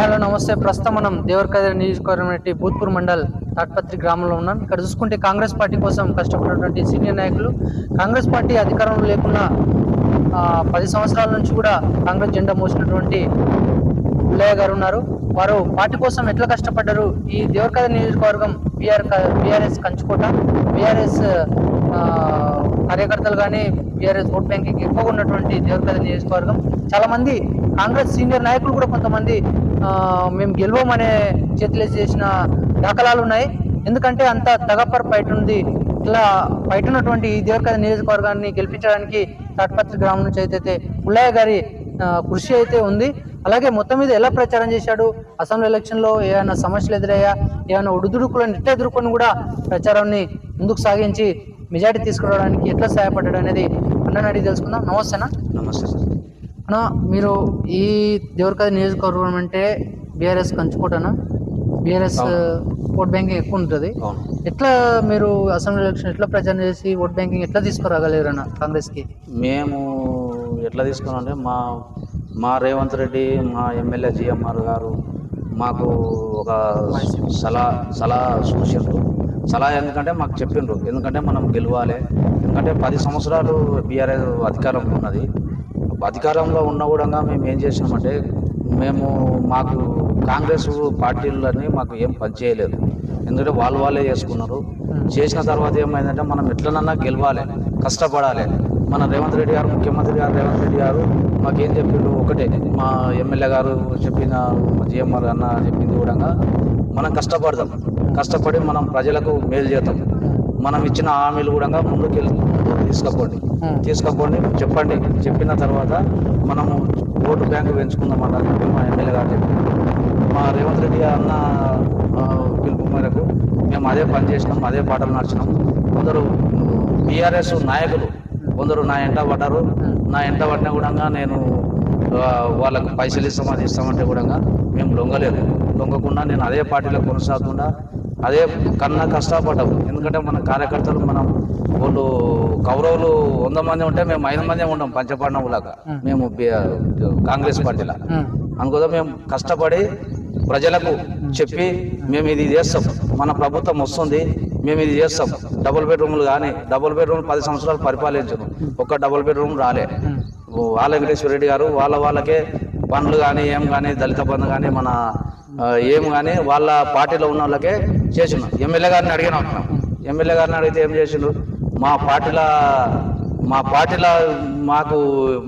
Hello నమస్తే. ప్రస్తుతం మనం దేవరకద్ర నియోజకవర్గం భూత్పూర్ మండల్ తాట్పత్రి గ్రామంలో ఉన్నాం. ఇక్కడ చూసుకుంటే కాంగ్రెస్ పార్టీ కోసం కష్టపడినటువంటి సీనియర్ నాయకులు. కాంగ్రెస్ పార్టీ అధికారంలో లేకుండా పది సంవత్సరాల నుంచి కూడా కాంగ్రెస్ జెండా మోసినటువంటి పుల్లయ్య గారు ఉన్నారు. వారు పార్టీ కోసం ఎట్లా కష్టపడ్డారు? ఈ దేవరకద్ర నియోజకవర్గం బీఆర్ బీఆర్ఎస్ కంచుకోట బీఆర్ఎస్ కార్యకర్తలు కానీ బీఆర్ఎస్ ఓట్ బ్యాంకింగ్ ఎక్కువగా ఉన్నటువంటి దేవరకద్ర నియోజకవర్గం. చాలామంది కాంగ్రెస్ సీనియర్ నాయకులు కూడా కొంతమంది మేము గెలవమనే చేతులు చేసిన దాఖలాలు ఉన్నాయి. ఎందుకంటే అంత తగపర బయట ఉంది. ఇట్లా బయట ఉన్నటువంటి ఈ నియోజకవర్గాన్ని గెలిపించడానికి తాట్పత్రి గ్రామం నుంచి అయితే పుల్లయ్య గారి కృషి అయితే ఉంది. అలాగే మొత్తం మీద ఎలా ప్రచారం చేశాడు? అసెంబ్లీ ఎలక్షన్లో ఏమైనా సమస్యలు ఎదురయ్యా? ఏమైనా ఒడిదుడుకులను ఎట్లా ఎదుర్కొని కూడా ప్రచారాన్ని ముందుకు సాగించి మెజారిటీ తీసుకురావడానికి ఎట్లా సహాయపడ్డాడు అనేది అన్నని అడిగి తెలుసుకుందాం నమస్తేనా నమస్తే సార్. మీరు ఈ దేవరకథ నియోజకవర్గం అంటే బీఆర్ఎస్ కంచుకోటనా? బీఆర్ఎస్ ఓట్ బ్యాంకింగ్ ఎక్కువ ఉంటుంది. ఎట్లా మీరు అసెంబ్లీ ఎలక్షన్ ఎట్లా ప్రచారం చేసి ఓట్ బ్యాంకింగ్ ఎట్లా తీసుకురాగలిగారన్న కాంగ్రెస్కి? మేము ఎట్లా తీసుకున్నామంటే మా మా రేవంత్ రెడ్డి మా ఎమ్మెల్యే జిఎంఆర్ గారు మాకు ఒక సలహా సలహా సూచిండ్రు. సలహా ఎందుకంటే మాకు చెప్పిండ్రు. ఎందుకంటే మనం గెలవాలి. ఎందుకంటే పది సంవత్సరాలు బీఆర్ఎస్ అధికారంలో ఉన్నది. అధికారంలో ఉన్న కూడా మేము ఏం చేసినామంటే మేము మాకు కాంగ్రెస్ పార్టీలని మాకు ఏం పనిచేయలేదు ఎందుకంటే వాళ్ళు వాళ్ళే చేసుకున్నారు. చేసిన తర్వాత ఏమైందంటే మనం ఎట్లనన్నా గెలవాలి కష్టపడాలి. మన రేవంత్ రెడ్డి గారు ముఖ్యమంత్రి గారు రేవంత్ రెడ్డి గారు మాకేం చెప్పిండు ఒకటే. మా ఎమ్మెల్యే గారు చెప్పిన జిఎంఆర్ అన్న చెప్పింది కూడా మనం కష్టపడదాం. కష్టపడి మనం ప్రజలకు మేలు చేద్దాం. మనం ఇచ్చిన హామీలు కూడా ముందుకు తీసుకపోండి. తీసుకపోండి చెప్పండి. చెప్పిన తర్వాత మనము ఓటు బ్యాంకు పెంచుకుందాం అన్న చెప్పి మా ఎమ్మెల్యే గారు చెప్పారు. మా రేవంత్ రెడ్డి అన్న పిలుపు మేరకు మేము అదే పని చేసినాం అదే పాటలు నడిచినాం. కొందరు బీఆర్ఎస్ నాయకులు కొందరు నా ఎంట పడ్డారు. నా ఎంట పడినా కూడా నేను వాళ్ళకు పైసలు ఇస్తాం అది ఇస్తామంటే కూడా మేము లొంగలేదు. లొంగకుండా నేను అదే పార్టీలో కొనసాగకుండా అదే కన్నా కష్టపడ్డాము. ఎందుకంటే మన కార్యకర్తలు మనం వాళ్ళు కౌరవులు వంద మంది ఉంటే మేము ఐదు మంది ఉండం పంచపాండవులాగా మేము. కాంగ్రెస్ పార్టీలో అనుకోదా మేము. కష్టపడి ప్రజలకు చెప్పి మేము ఇది చేస్తాం. మన ప్రభుత్వం వస్తుంది మేము ఇది చేస్తాం. డబుల్ బెడ్రూమ్లు కానీ డబుల్ బెడ్రూమ్ పది సంవత్సరాలు పరిపాలించను. ఒక్క డబుల్ బెడ్రూమ్ రాలే. వాళ్ళ వెంకటేశ్వర రెడ్డి గారు వాళ్ళ వాళ్ళకే పనులు కానీ ఏం కానీ దళిత బంధు కానీ మన ఏం కానీ వాళ్ళ పార్టీలో ఉన్న వాళ్ళకే చేసినాం ఎమ్మెల్యే గారిని అడిగినాం. ఎమ్మెల్యే గారిని అడిగితే ఏం చేసిండు? మా పార్టీల మా పార్టీల మాకు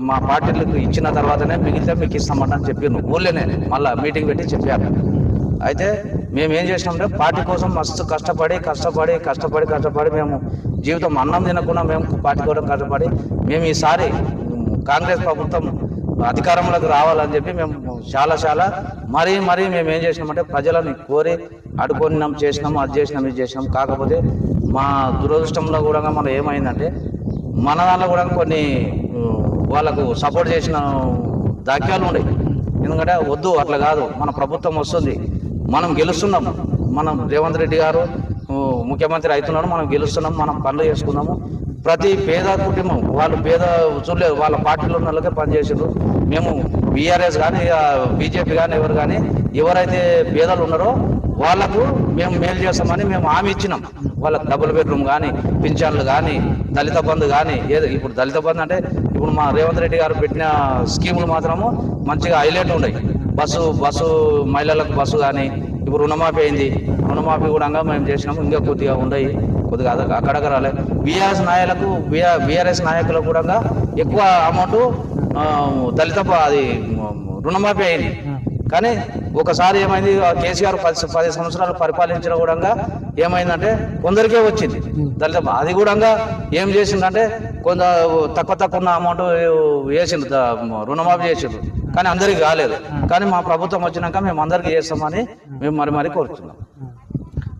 మా పార్టీలకు ఇచ్చిన తర్వాతనే మిగిలితే మీకు ఇస్తామంట అని ఊళ్ళోనే మళ్ళీ మీటింగ్ పెట్టి చెప్పారు. అయితే మేము ఏం చేసినామంటే పార్టీ కోసం మస్తు కష్టపడి కష్టపడి కష్టపడి కష్టపడి మేము జీవితం అన్నం తినకుండా మేము పార్టీ కోసం కష్టపడి మేము ఈసారి కాంగ్రెస్ ప్రభుత్వం అధికారంలోకి రావాలని చెప్పి మేము చాలా చాలా. మరీ మరీ మేము ఏం చేసినామంటే ప్రజలని కోరి అడుకొనినాం చేసినాము అది చేసినాం ఇది చేసినాం కాకపోతే మా దురదృష్టంలో కూడా మనం ఏమైందంటే మన దాంట్లో కూడా కొన్ని వాళ్ళకు సపోర్ట్ చేసిన దాఖ్యాలు ఉన్నాయి ఎందుకంటే వద్దు అట్లా కాదు. మన ప్రభుత్వం వస్తుంది. మనం గెలుస్తున్నాం మనం రేవంత్ రెడ్డి గారు ముఖ్యమంత్రి అవుతున్నాడు మనం గెలుస్తున్నాం మనం పనులు చేసుకున్నాము ప్రతి పేద కుటుంబం వాళ్ళు పేద చూడలేదు వాళ్ళ పార్టీలో ఉన్న వాళ్ళకే పనిచేసారు మేము బీఆర్ఎస్ కానీ బీజేపీ కానీ ఎవరు కానీ ఎవరైతే పేదలు ఉన్నారో వాళ్ళకు మేము మేలు చేస్తామని మేము హామీ ఇచ్చినాం. వాళ్ళకి డబుల్ బెడ్రూమ్ కానీ పింఛన్లు కానీ దళిత బంధు కానీ ఏదో ఇప్పుడు దళిత బంధు అంటే ఇప్పుడు మా రేవంత్ రెడ్డి గారు పెట్టిన స్కీములు మాత్రము మంచిగా హైలైట్ ఉన్నాయి. బస్సు బస్సు మహిళలకు బస్సు కానీ ఇప్పుడు రుణమాఫీ అయింది. రుణమాఫీ కూడా మేము చేసినాము. ఇంకా కొద్దిగా ఉన్నాయి. కొద్దిగా అదొక అక్కడక్కడ రాలే. బీఆర్ఎస్ నాయకులకు బీఆర్ఎస్ నాయకులకు కూడా ఎక్కువ అమౌంట్ దళిత అది రుణమాఫీ అయింది. కానీ ఒకసారి ఏమైంది కేసీఆర్ పది పది సంవత్సరాలు పరిపాలించిన కూడా ఏమైందంటే కొందరికే వచ్చింది దళిత అది కూడా ఏం చేసిందంటే కొంత తక్కువ తక్కువ ఉన్న అమౌంట్ వేసిండు రుణమాఫీ చేసిండు కానీ అందరికి కాలేదు కానీ మా ప్రభుత్వం వచ్చినాక మేము అందరికీ చేస్తామని మేము మరి మరి కోరుతున్నాం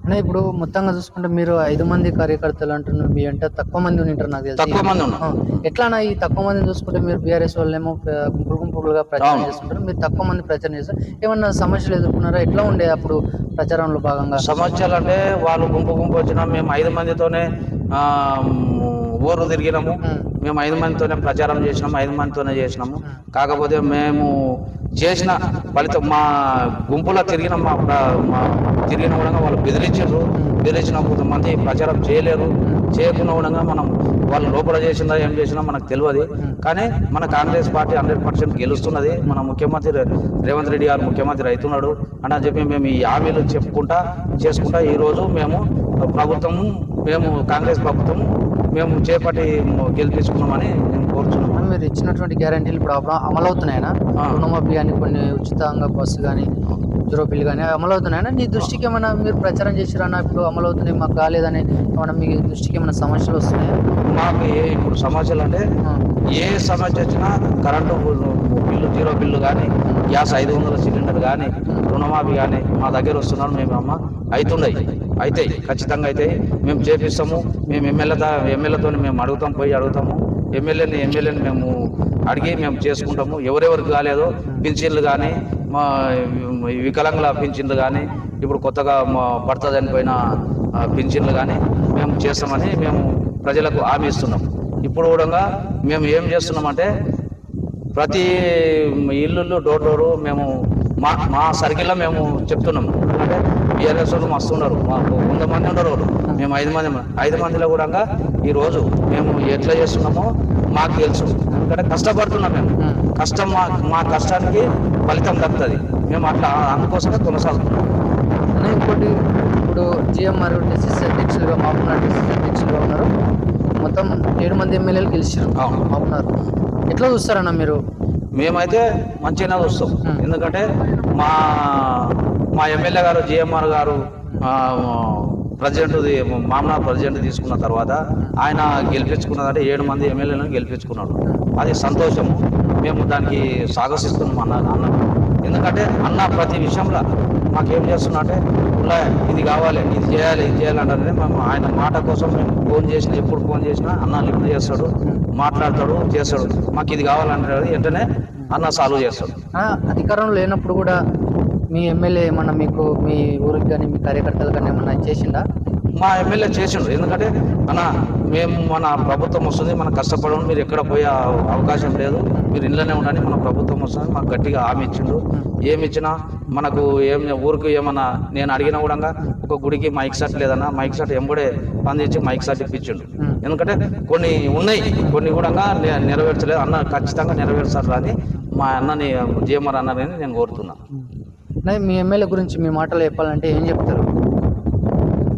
అంటే ఇప్పుడు మొత్తంగా చూసుకుంటే మీరు ఐదు మంది కార్యకర్తలు అంటున్నారు మీ అంటే తక్కువ మంది ఉంటారు నాకు తెలిసి. తక్కువ మంది ఉన్నాం ఆ, ఎట్లానా ఈ తక్కువ మంది చూసుకుంటే మీరు బీఆర్ఎస్ వాళ్ళేమో ప్ర- గుంపులు గుంపులుగా ప్రచారం అవును. చేస్తుంటారు మీరు తక్కువ మంది ప్రచారం చేస్తారు. ఏమన్నా సమస్యలు ఎదుర్కొన్నారా? ఎట్లా ఉండే అప్పుడు ప్రచారంలో భాగంగా? సమస్యలు అంటే వాళ్ళు గుంపు గుంపు వచ్చినాం మేము ఐదు మందితోనే ఆ, ఊరు తిరిగినాము. ఉమ్. మేము ఐదు మందితోనే ప్రచారం చేసినాము ఐదు మందితోనే చేసినాము. కాకపోతే మేము చేసిన ఫలితం మా గుంపులో తిరిగిన మా మా తిరిగిన కూడా వాళ్ళు బెదిరించారు. బెదిరించిన కొంతమంది ప్రచారం చేయలేరు. చేయకుండా కూడా మనం వాళ్ళు లోపల చేసిందా ఏం చేసినా మనకు తెలియదు. కానీ మన కాంగ్రెస్ పార్టీ హండ్రెడ్ పర్సెంట్ గెలుస్తున్నది. మన ముఖ్యమంత్రి రేవంత్ రెడ్డి గారు ముఖ్యమంత్రి అవుతున్నాడు. అని అని చెప్పి మేము ఈ హామీలు చెప్పుకుంటా చేసుకుంటా ఈరోజు మేము ప్రభుత్వం మేము కాంగ్రెస్ ప్రభుత్వం మేము చేపట్టి గెలిపించుకున్నామని మీరు ఇచ్చినటువంటి గ్యారంటీలు ఇప్పుడు అమలు- అమలవుతున్నాయనా? ఆ. రుణమాఫీ కానీ కొన్ని ఉచితంగా బస్సు కానీ జీరో బిల్ కానీ అమలవుతున్నాయనా? నీ దృష్టికి ఏమైనా మీరు ప్రచారం చేసిరన్నా ఇప్పుడు అమలవుతున్నాయి మాకు కాలేదని ఏమైనా మీ దృష్టికి ఏమైనా సమస్యలు వస్తున్నాయా? మాకు ఏ ఇప్పుడు సమస్యలు అంటే. ఏ సమస్య వచ్చినా కరెంటు బిల్లు జీరో బిల్లు కానీ గ్యాస్ ఐదు వందల సిలిండర్ కానీ రుణమాఫీ కానీ మా దగ్గర వస్తున్నారు మేము అమ్మ. అవుతున్నాయి అవుతాయి ఖచ్చితంగా అవుతాయి మేము చేపిస్తాము. మేము ఎమ్మెల్యేతో ఎమ్మెల్యేతో మేము అడుగుతాం పోయి అడుగుతాము. ఎమ్మెల్యేని ఎమ్మెల్యేని మేము అడిగి మేము చేసుకుంటాము. ఎవరెవరికి కాలేదో పింఛన్లు కానీ మా వికలాంగుల పింఛన్లు కానీ ఇప్పుడు కొత్తగా మా భర్త చనిపోయిన పింఛన్లు కానీ మేము చేస్తామని మేము ప్రజలకు హామీ ఇస్తున్నాం. ఇప్పుడు కూడా మేము ఏం చేస్తున్నామంటే ప్రతి ఇల్లు డోర్ డోరు మేము మా మా సర్కిల్లో మేము చెప్తున్నాం. ఎందుకంటే బీఆర్ఎస్ వాళ్ళు మస్తు ఉన్నారు. మాకు వంద మంది ఉండరు వాళ్ళు. మేము ఐదు మంది ఐదు మందిలో కూడా ఈరోజు మేము ఎట్లా చేస్తున్నామో మాకు తెలుసు. ఎందుకంటే కష్టపడుతున్నాం మేము. కష్టం మా మా కష్టానికి ఫలితం దక్కుతుంది. మేము అట్లా అందుకోసమే కొనసాగుతున్నాం. ఇంకోటి ఇప్పుడు జిఎంఆర్ డిసిసి అధ్యక్షులుగా మాపున్నారు డిసిసి అధ్యక్షులుగా ఉన్నారు. మొత్తం ఏడు మంది ఎమ్మెల్యేలు గెలిచారు అవును. మాపున్నారు ఎట్లా చూస్తారన్న మీరు? మేమైతే మంచిగానే చూస్తాం. ఎందుకంటే మా మా ఎమ్మెల్యే గారు జిఎంఆర్ గారు ప్రెసిడెంట్ మామనార్ ప్రెసిడెంట్ తీసుకున్న తర్వాత ఆయన గెలిపించుకున్నదంటే ఏడు మంది ఎమ్మెల్యేలను గెలిపించుకున్నాడు అది సంతోషము. మేము దానికి సాగసిస్తున్నాం అన్న అన్న ఎందుకంటే అన్న ప్రతి విషయంలో మాకేం చేస్తున్నా అంటే ఇది కావాలి ఇది చేయాలి ఇది చేయాలంటే మేము ఆయన మాట కోసం మేము ఫోన్ చేసినా ఎప్పుడు ఫోన్ చేసినా అన్న లిఫ్ట్ చేస్తాడు మాట్లాడతాడు చేస్తాడు. మాకు ఇది కావాలంటే వెంటనే అన్న సాల్వ్ చేస్తాడు. అధికారం లేనప్పుడు కూడా మీ ఎమ్మెల్యే ఏమన్నా మీకు మీ ఊరికి కానీ మీ కార్యకర్తలు కానీ ఏమన్నా చేసిండా? మా ఎమ్మెల్యే చేసిండు. ఎందుకంటే అన్న మేము మన ప్రభుత్వం వస్తుంది మనం కష్టపడడం మీరు ఎక్కడ పోయే అవకాశం లేదు. మీరు ఇళ్ళనే ఉండండి మన ప్రభుత్వం వస్తుంది మాకు గట్టిగా హామీ ఇచ్చిండు. ఏమి ఇచ్చినా మనకు ఏం ఊరికి ఏమన్నా నేను అడిగినా కూడా ఒక గుడికి మైక్ సెట్ లేదన్నా మైక్ సెట్ ఎంబడే పందించి మైక్ సెట్ ఇప్పించిండు. ఎందుకంటే కొన్ని ఉన్నాయి కొన్ని కూడా నెరవేర్చలేదు. అన్న ఖచ్చితంగా నెరవేర్చారు అని మా అన్నని జీఎంఆర్ అన్నారని నేను కోరుతున్నా. మీ ఎమ్మెల్యే గురించి మీ మాటలు చెప్పాలంటే ఏం చెప్తారు?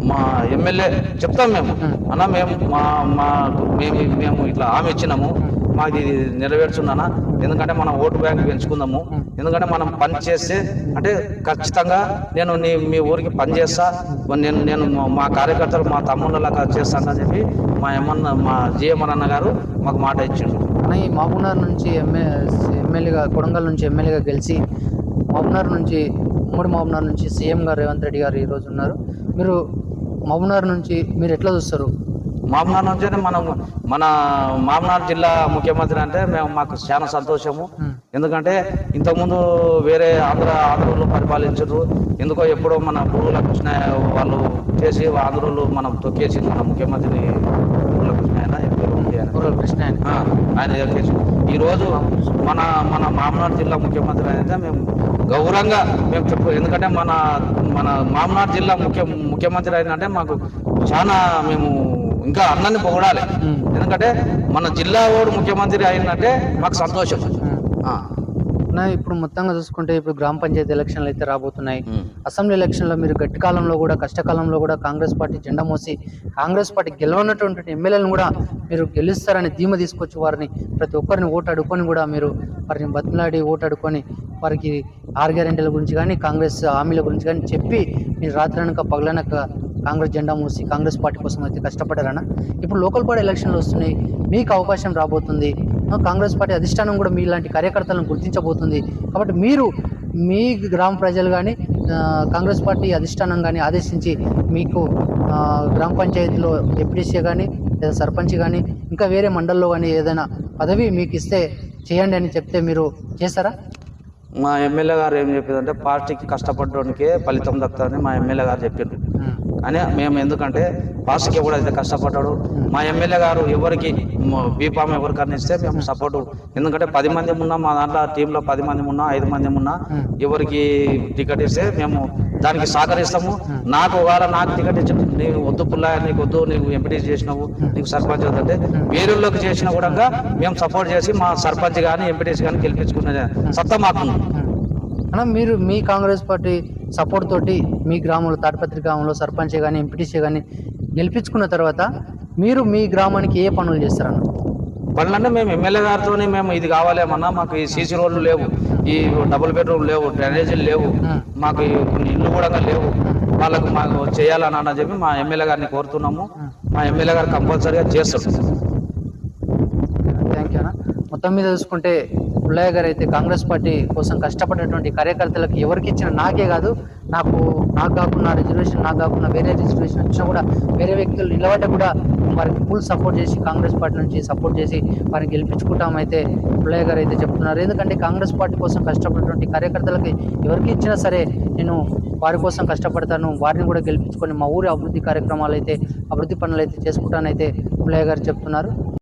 మా ఎమ్మెల్యే చెప్తాం మేము. అన్న మేము మా మా మేము మేము ఇట్లా హామీ ఇచ్చినాము. మాది ఇది నెరవేర్చున్నానా ఎందుకంటే మనం ఓటు బ్యాంక్ పెంచుకుందాము. ఎందుకంటే మనం పని చేస్తే అంటే ఖచ్చితంగా నేను నీ మీ ఊరికి పని చేస్తా. నేను నేను మా- కార్యకర్తలు మా తమ్ముళ్ళలాగా చేస్తాను అని చెప్పి మా ఎమ్మన్న మా జిఎంఆర్ అన్న గారు మాకు మాట ఇచ్చిండు. ఈ మహబూబ్నగర్ నుంచి ఎమ్మె ఎమ్మెల్యేగా కొడంగల్ నుంచి ఎమ్మెల్యేగా గెలిచి మహబూబ్నగర్ నుంచి ఉమ్మడి మహబూబ్నగర్ నుంచి సీఎం గారు రేవంత్ రెడ్డి గారు ఈరోజు ఉన్నారు. మీరు మహబూబ్నగర్ నుంచి మీరు ఎట్లా చూస్తారు? మామనార్ నుంచే మనం మన మామనార్ జిల్లా ముఖ్యమంత్రి అంటే మేము మాకు చాలా సంతోషము. ఎందుకంటే ఇంతకుముందు వేరే ఆంధ్ర ఆంధ్రలో పరిపాలించారు. ఎందుకో ఎప్పుడో మన పురుగుల కృష్ణ వాళ్ళు చేసి ఆంధ్రలో మనం తొక్కేసి మన ముఖ్యమంత్రి పురుగుల కృష్ణ ఆయన ఎప్పుడు ఊరల కృష్ణ ఆయన. తొక్కేసి ఈరోజు మన మన మామనాడు జిల్లా ముఖ్యమంత్రి అయితే మేము గౌరవంగా మేము చెప్పు ఎందుకంటే మన మన మామనాడు జిల్లా ముఖ్య ముఖ్యమంత్రి అయినంటే మాకు చాలా మేము ఇంకా అన్నని పొగడాలి. ఎందుకంటే మన జిల్లా వాడు ముఖ్యమంత్రి అయిందంటే మాకు సంతోషం అన్న ఇప్పుడు మొత్తంగా చూసుకుంటే ఇప్పుడు గ్రామ పంచాయతీ ఎలక్షన్లు అయితే రాబోతున్నాయి. అసెంబ్లీ ఎలక్షన్లో మీరు గట్టి కాలంలో కూడా కష్టకాలంలో కూడా కాంగ్రెస్ పార్టీ జెండా మోసి కాంగ్రెస్ పార్టీ గెలవనటువంటి ఎమ్మెల్యేలను కూడా మీరు గెలుస్తారని ధీమ తీసుకొచ్చి వారిని ప్రతి ఒక్కరిని ఓటు అడుక్కొని కూడా మీరు వారిని బతిలాడి ఓటు అడుక్కొని వారికి ఆరు గ్యారెంటీల గురించి కానీ కాంగ్రెస్ హామీల గురించి కానీ చెప్పి మీరు రాత్రనక పగలనక కాంగ్రెస్ జెండా మూసి కాంగ్రెస్ పార్టీ కోసం అయితే కష్టపడ్డారన్న. ఇప్పుడు లోకల్ బాడీ ఎలక్షన్లు వస్తున్నాయి మీకు అవకాశం రాబోతుంది. కాంగ్రెస్ పార్టీ అధిష్టానం కూడా మీలాంటి కార్యకర్తలను గుర్తించబోతుంది. కాబట్టి మీరు మీ గ్రామ ప్రజలు కానీ కాంగ్రెస్ పార్టీ అధిష్టానం కానీ ఆదేశించి మీకు గ్రామ పంచాయతీలో డిప్యూటీసీ కానీ లేదా సర్పంచ్ కానీ ఇంకా వేరే మండల్లో కానీ ఏదైనా పదవి మీకు ఇస్తే చేయండి అని చెప్తే మీరు చేస్తారా మా ఎమ్మెల్యే గారు ఏం చెప్పిందంటే పార్టీకి కష్టపడడానికే ఫలితం దక్కుతుందని మా ఎమ్మెల్యే గారు చెప్పిండ్రు. అని మేము ఎందుకంటే పాస్కి కూడా అయితే కష్టపడ్డాడు మా ఎమ్మెల్యే గారు ఎవరికి బీఫామ్ ఎవరికన్నా ఇస్తే మేము సపోర్ట్. ఎందుకంటే పది మంది ఉన్నా మా దాంట్లో టీంలో పది మంది ఉన్నా ఐదు మంది ఉన్నా ఎవరికి టికెట్ ఇస్తే మేము దానికి సహకరిస్తాము. నాకు ఒకవేళ నాకు టికెట్ ఇచ్చి నీవు వద్దు పుల్ల నీకు వద్దు నీకు ఎంపీ చేసినావు నీకు సర్పంచ్ వద్దంటే వేరేళ్ళకి చేసిన కూడా మేము సపోర్ట్ చేసి మా సర్పంచ్ కానీ ఎంపీటీసీ కానీ గెలిపించుకునే సత్తా మాకుంది. అన్న మీరు మీ కాంగ్రెస్ పార్టీ సపోర్ట్ తోటి మీ గ్రామంలో తాడిపత్రి గ్రామంలో సర్పంచ్ కానీ ఎంపీటీసీ కానీ గెలిపించుకున్న తర్వాత మీరు మీ గ్రామానికి ఏ పనులు చేస్తారన్న? పనులంటే మేము ఎమ్మెల్యే గారితోనే మేము ఇది కావాలేమన్నా మాకు ఈ సీసీ రోడ్లు లేవు ఈ డబుల్ బెడ్రూమ్ లేవు డ్రైనేజీలు లేవు మాకు కొన్ని ఇల్లు కూడా లేవు. వాళ్ళకు మాకు చేయాలని అని చెప్పి మా ఎమ్మెల్యే గారిని కోరుతున్నాము. మా ఎమ్మెల్యే గారు కంపల్సరీగా చేస్తారు థ్యాంక్ యూ అన్న. మొత్తం మీద చూసుకుంటే పుల్లయ్య గారు అయితే కాంగ్రెస్ పార్టీ కోసం కష్టపడినటువంటి కార్యకర్తలకు ఎవరికి ఇచ్చిన నాకే కాదు. నాకు నాకు కాకుండా రిజర్వేషన్ నాకు కాకుండా వేరే రిజర్వేషన్ వచ్చినా కూడా వేరే వ్యక్తులు నిలబడ్డ కూడా వారికి ఫుల్ సపోర్ట్ చేసి కాంగ్రెస్ పార్టీ నుంచి సపోర్ట్ చేసి వారిని గెలిపించుకుంటామైతే పుల్లయ్య గారు అయితే చెప్తున్నారు. ఎందుకంటే కాంగ్రెస్ పార్టీ కోసం కష్టపడినటువంటి కార్యకర్తలకి ఎవరికి ఇచ్చినా సరే నేను వారి కోసం కష్టపడతాను వారిని కూడా గెలిపించుకొని మా ఊరి అభివృద్ధి కార్యక్రమాలు అయితే అభివృద్ధి పనులు అయితే చేసుకుంటానైతే పుల్లయ్య గారు చెప్తున్నారు.